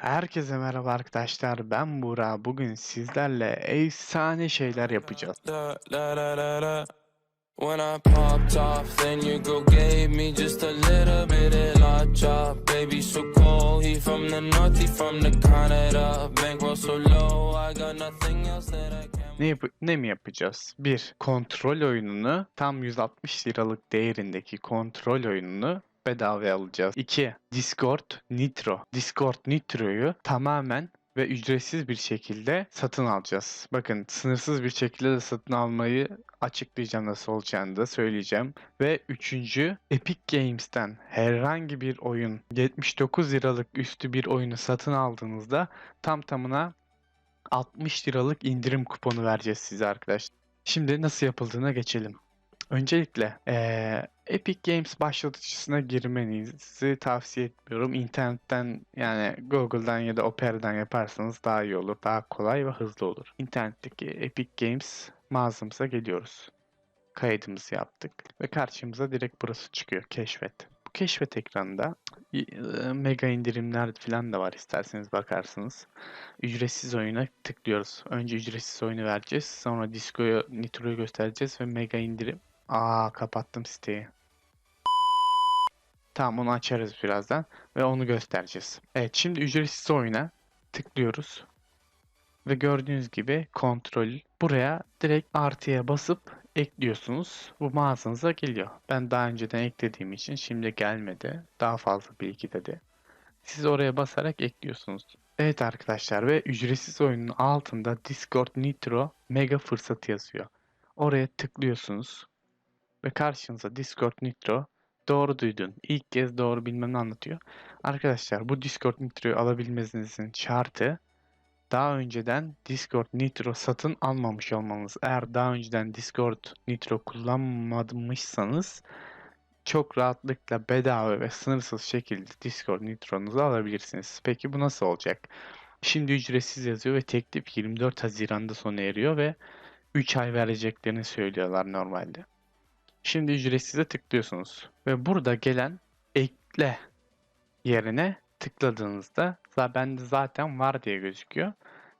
Herkese merhaba arkadaşlar. Ben Buğra. Bugün sizlerle efsane şeyler yapacağız. When I popped off, then your girl gave me just a little bit of la chop. Baby, so cold. He from the north, he from the Canada. Bankroll so low, I got nothing else that I can. Ne, yap- ne mi yapacağız? 1. Kontrol oyununu tam 160 liralık değerindeki kontrol oyununu bedavaya alacağız. 2. Discord Nitro. Discord Nitro'yu tamamen ve ücretsiz bir şekilde satın alacağız. Bakın sınırsız bir şekilde de satın almayı açıklayacağım nasıl olacağını da söyleyeceğim. Ve üçüncü Epic Games'ten herhangi bir oyun 79 liralık üstü bir oyunu satın aldığınızda tam tamına 60 liralık indirim kuponu vereceğiz size arkadaşlar. Şimdi nasıl yapıldığına geçelim. Öncelikle eee, Epic Games başlatıcısına girmenizi tavsiye etmiyorum. İnternetten yani Google'dan ya da Opera'dan yaparsanız daha iyi olur. Daha kolay ve hızlı olur. İnternetteki Epic Games mağazamıza geliyoruz. Kaydımızı yaptık ve karşımıza direkt burası çıkıyor. Keşfet. Bu keşfet ekranında e, mega indirimler falan da var isterseniz bakarsınız. Ücretsiz oyuna tıklıyoruz. Önce ücretsiz oyunu vereceğiz. Sonra Disco'yu, Nitro'yu göstereceğiz ve mega indirim. Aa kapattım siteyi. Tamam onu açarız birazdan ve onu göstereceğiz. Evet şimdi ücretsiz oyuna tıklıyoruz. Ve gördüğünüz gibi kontrol buraya direkt artıya basıp ekliyorsunuz. Bu mağazanıza geliyor. Ben daha önceden eklediğim için şimdi gelmedi. Daha fazla bilgi dedi. Siz oraya basarak ekliyorsunuz. Evet arkadaşlar ve ücretsiz oyunun altında Discord Nitro Mega fırsatı yazıyor. Oraya tıklıyorsunuz ve karşınıza Discord Nitro doğru duydun. İlk kez doğru bilmem anlatıyor. Arkadaşlar bu Discord Nitro'yu alabilmenizin şartı daha önceden Discord Nitro satın almamış olmanız. Eğer daha önceden Discord Nitro kullanmamışsanız çok rahatlıkla bedava ve sınırsız şekilde Discord Nitro'nuzu alabilirsiniz. Peki bu nasıl olacak? Şimdi ücretsiz yazıyor ve teklif 24 Haziran'da sona eriyor ve 3 ay vereceklerini söylüyorlar normalde. Şimdi ücretsize tıklıyorsunuz ve burada gelen ekle yerine tıkladığınızda bende zaten var diye gözüküyor.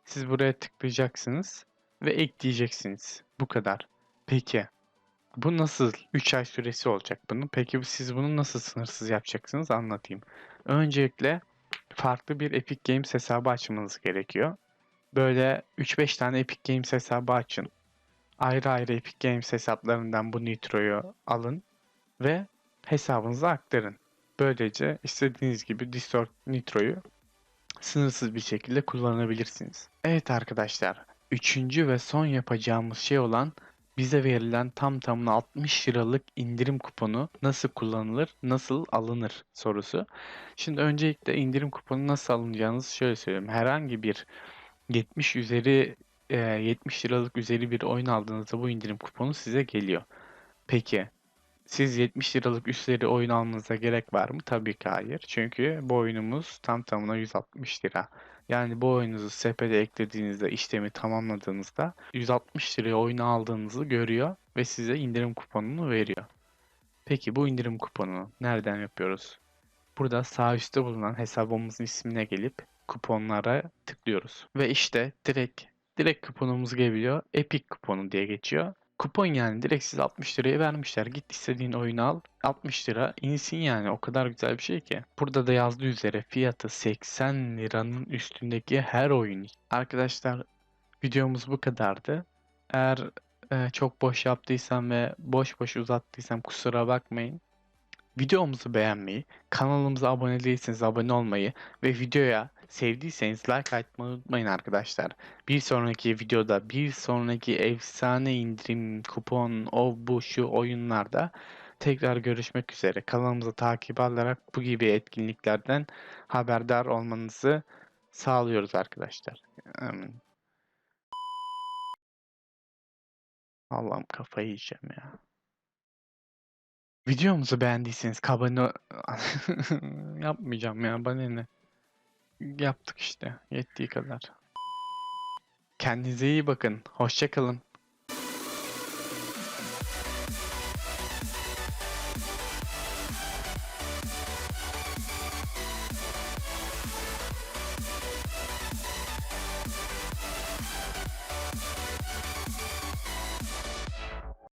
Siz buraya tıklayacaksınız ve ekleyeceksiniz. Bu kadar. Peki bu nasıl 3 ay süresi olacak bunun? Peki siz bunu nasıl sınırsız yapacaksınız anlatayım. Öncelikle farklı bir Epic Games hesabı açmanız gerekiyor. Böyle 3-5 tane Epic Games hesabı açın. Ayrı ayrı Epic Games hesaplarından bu Nitro'yu alın ve hesabınıza aktarın. Böylece istediğiniz gibi Discord Nitro'yu sınırsız bir şekilde kullanabilirsiniz. Evet arkadaşlar, üçüncü ve son yapacağımız şey olan bize verilen tam tamına 60 liralık indirim kuponu nasıl kullanılır, nasıl alınır sorusu. Şimdi öncelikle indirim kuponu nasıl alınacağınızı şöyle söyleyeyim. Herhangi bir 70 üzeri e, 70 liralık üzeri bir oyun aldığınızda bu indirim kuponu size geliyor. Peki siz 70 liralık üstleri oyun almanıza gerek var mı? Tabii ki hayır. Çünkü bu oyunumuz tam tamına 160 lira. Yani bu oyununuzu sepete eklediğinizde işlemi tamamladığınızda 160 liraya oyunu aldığınızı görüyor ve size indirim kuponunu veriyor. Peki bu indirim kuponunu nereden yapıyoruz? Burada sağ üstte bulunan hesabımızın ismine gelip kuponlara tıklıyoruz. Ve işte direkt direkt kuponumuz geliyor. Epic kuponu diye geçiyor. Kupon yani direkt size 60 liraya vermişler. Git istediğin oyunu al. 60 lira insin yani. O kadar güzel bir şey ki. Burada da yazdığı üzere fiyatı 80 liranın üstündeki her oyun. Arkadaşlar videomuz bu kadardı. Eğer e, çok boş yaptıysam ve boş boş uzattıysam kusura bakmayın. Videomuzu beğenmeyi, kanalımıza abone değilseniz abone olmayı ve videoya sevdiyseniz like atmayı unutmayın arkadaşlar. Bir sonraki videoda, bir sonraki efsane indirim, kupon, o bu şu oyunlarda tekrar görüşmek üzere. Kanalımızı takip alarak bu gibi etkinliklerden haberdar olmanızı sağlıyoruz arkadaşlar. Allah'ım kafayı yiyeceğim ya. Videomuzu beğendiyseniz abone yapmayacağım ya bana ne. Yaptık işte yettiği kadar. Kendinize iyi bakın. Hoşça kalın.